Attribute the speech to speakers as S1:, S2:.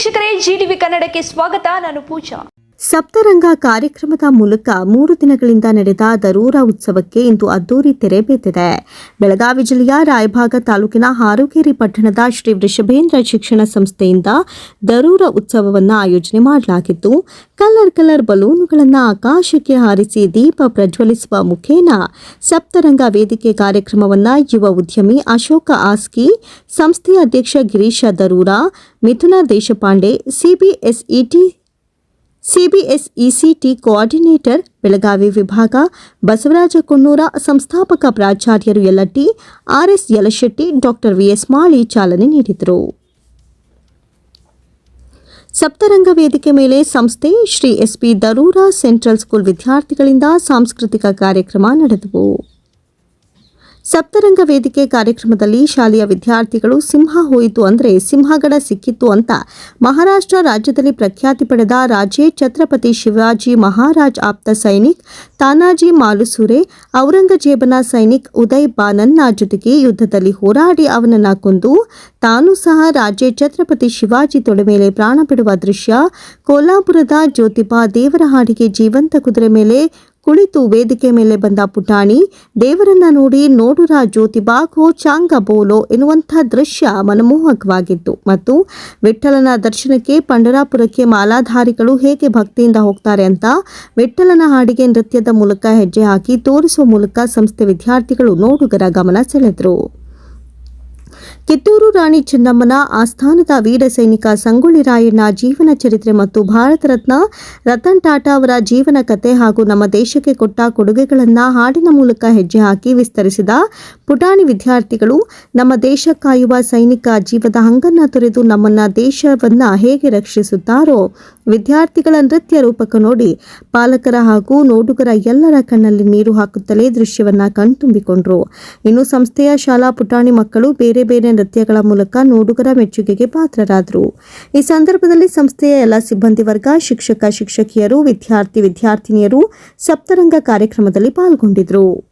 S1: ವೀಕ್ಷಕರೇ ಜಿಟಿವಿ ಕನ್ನಡಕ್ಕೆ ಸ್ವಾಗತ. ನಾನು ಪೂಜಾ.
S2: ಸಪ್ತರಂಗ ಕಾರ್ಯಕ್ರಮದ ಮೂಲಕ ಮೂರು ದಿನಗಳಿಂದ ನಡೆದ ದರೂರ ಉತ್ಸವಕ್ಕೆ ಇಂದು ಅದ್ದೂರಿ ತೆರೆ ಬಿದ್ದಿದೆ ಬೆಳಗಾವಿ ಜಿಲ್ಲೆಯ ರಾಯಭಾಗ ತಾಲೂಕಿನ ಹಾರುಗೇರಿ ಪಟ್ಟಣದ ಶ್ರೀ ವೃಷಭೇಂದ್ರ ಶಿಕ್ಷಣ ಸಂಸ್ಥೆಯಿಂದ ದರೂರ ಉತ್ಸವವನ್ನು ಆಯೋಜನೆ ಮಾಡಲಾಗಿತ್ತು ಕಲರ್ ಕಲರ್ ಬಲೂನುಗಳನ್ನು ಆಕಾಶಕ್ಕೆ ಹಾರಿಸಿ ದೀಪ ಪ್ರಜ್ವಲಿಸುವ ಮುಖೇನ ಸಪ್ತರಂಗ ವೇದಿಕೆ ಕಾರ್ಯಕ್ರಮವನ್ನು ಯುವ ಉದ್ಯಮಿ ಅಶೋಕ ಆಸ್ಕಿ, ಸಂಸ್ಥೆಯ ಅಧ್ಯಕ್ಷ ಗಿರೀಶ ದರೂರ, ಮಿಥುನ ದೇಶಪಾಂಡೆ, ಸಿಬಿಎಸ್ಇಟಿ ಸಿಬಿಎಸ್ಇಸಿಟಿ ಕೋಆರ್ಡಿನೇಟರ್, ಬೆಳಗಾವಿ ವಿಭಾಗ, ಬಸವರಾಜ ಕೊನ್ನೂರ ಸಂಸ್ಥಾಪಕ ಪ್ರಾಚಾರ್ಯರು Yalatti RS Yalashetti, doctor VS Mali ಚಾಲನೆ ನೀಡಿದರು. ಸಪ್ತರಂಗ ವೇದಿಕೆ ಮೇಲೆ ಸಂಸ್ಥೆ Shri SP Darur central school ವಿದ್ಯಾರ್ಥಿಗಳಿಂದ ಸಾಂಸ್ಕೃತಿಕ ಕಾರ್ಯಕ್ರಮ ನಡೆದವು. ಸಪ್ತರಂಗ ವೇದಿಕೆ ಕಾರ್ಯಕ್ರಮದಲ್ಲಿ ಶಾಲೆಯ ವಿದ್ಯಾರ್ಥಿಗಳು ಸಿಂಹ ಹೋಯಿತು ಅಂದರೆ ಸಿಂಹಗಡ ಸಿಕ್ಕಿತ್ತು ಅಂತ ಮಹಾರಾಷ್ಟ್ರ ರಾಜ್ಯದಲ್ಲಿ ಪ್ರಖ್ಯಾತಿ ಪಡೆದ ರಾಜೇ ಛತ್ರಪತಿ ಶಿವಾಜಿ ಮಹಾರಾಜ್ ಆಪ್ತ ಸೈನಿಕ್, ತಾನಾಜಿ ಮಾಲುಸೂರೆ, ಔರಂಗಜೇಬನ ಸೈನಿಕ್ ಉದಯ್ ಬಾನನ್ನ ಜೊತೆಗೆ ಯುದ್ಧದಲ್ಲಿ ಹೋರಾಡಿ ಅವನನ್ನ ಕೊಂದು ತಾನು ಸಹ ರಾಜೇ ಛತ್ರಪತಿ ಶಿವಾಜಿ ತೊಡೆ ಮೇಲೆ ಪ್ರಾಣ ಬಿಡುವ ದೃಶ್ಯ ಕೋಲ್ಹಾಪುರದ ಜ್ಯೋತಿಬಾ ದೇವರ ಹಾಡಿಗೆ ಜೀವಂತ ಕುದುರೆ ಮೇಲೆ ಕುಳಿತು ವೇದಿಕೆ ಮೇಲೆ ಬಂದ ಪುಟಾಣಿ, ದೇವರನ್ನ ನೋಡಿ ನೋಡುರ ಜ್ಯೋತಿ ಕೋ ಚಾಂಗ ಬೋಲೋ ಎನ್ನುವಂಥ ದೃಶ್ಯ ಮನಮೋಹಕವಾಗಿತ್ತು. ಮತ್ತು ವಿಠ್ಠಲನ ದರ್ಶನಕ್ಕೆ ಪಂಡರಾಪುರಕ್ಕೆ ಮಾಲಾಧಾರಿಗಳು ಹೇಗೆ ಭಕ್ತಿಯಿಂದ ಹೋಗ್ತಾರೆ ಅಂತ ವಿಠ್ಠಲನ ಹಾಡಿಗೆ ನೃತ್ಯದ ಮೂಲಕ ಹೆಜ್ಜೆ ಹಾಕಿ ತೋರಿಸುವ ಮೂಲಕ ಸಂಸ್ಥೆ ವಿದ್ಯಾರ್ಥಿಗಳು ನೋಡುಗರ ಗಮನ ಸೆಳೆದರು. ಕಿತ್ತೂರು ರಾಣಿ ಚೆನ್ನಮ್ಮನ ಆಸ್ಥಾನದ ವೀರ ಸೈನಿಕ ಸಂಗೊಳ್ಳಿ ರಾಯಣ್ಣ ಜೀವನ ಚರಿತ್ರೆ ಮತ್ತು ಭಾರತ ರತ್ನ ರತನ್ ಟಾಟಾ ಅವರ ಜೀವನ ಕತೆ ಹಾಗೂ ನಮ್ಮ ದೇಶಕ್ಕೆ ಕೊಟ್ಟ ಕೊಡುಗೆಗಳನ್ನು ಹಾಡಿನ ಮೂಲಕ ಹೆಜ್ಜೆ ಹಾಕಿ ವಿಸ್ತರಿಸಿದ ಪುಟಾಣಿ ವಿದ್ಯಾರ್ಥಿಗಳು, ನಮ್ಮ ದೇಶ ಕಾಯುವ ಸೈನಿಕ ಜೀವದ ಹಂಗನ್ನ ತೊರೆದು ನಮ್ಮನ್ನ ದೇಶವನ್ನ ಹೇಗೆ ರಕ್ಷಿಸುತ್ತಾರೋ ವಿದ್ಯಾರ್ಥಿಗಳ ನೃತ್ಯ ರೂಪಕ ನೋಡಿ ಪಾಲಕರ ಹಾಗೂ ನೋಡುಗರ ಎಲ್ಲರ ಕಣ್ಣಲ್ಲಿ ನೀರು ಹಾಕುತ್ತಲೇ ದೃಶ್ಯವನ್ನ ಕಣ್ತುಂಬಿಕೊಂಡ್ರು. ಇನ್ನು ಸಂಸ್ಥೆಯ ಶಾಲಾ ಪುಟಾಣಿ ಮಕ್ಕಳು ಬೇರೆ ಬೇರೆ ನೃತ್ಯಗಳ ಮೂಲಕ ನೋಡುಗರ ಮೆಚ್ಚುಗೆಗೆ ಪಾತ್ರರಾದರು. ಈ ಸಂದರ್ಭದಲ್ಲಿ ಸಂಸ್ಥೆಯ ಎಲ್ಲ ಸಿಬ್ಬಂದಿ ವರ್ಗ, ಶಿಕ್ಷಕ, ಶಿಕ್ಷಕಿಯರು, ವಿದ್ಯಾರ್ಥಿ, ವಿದ್ಯಾರ್ಥಿನಿಯರು ಸಪ್ತರಂಗ ಕಾರ್ಯಕ್ರಮದಲ್ಲಿ ಪಾಲ್ಗೊಂಡಿದ್ದರು.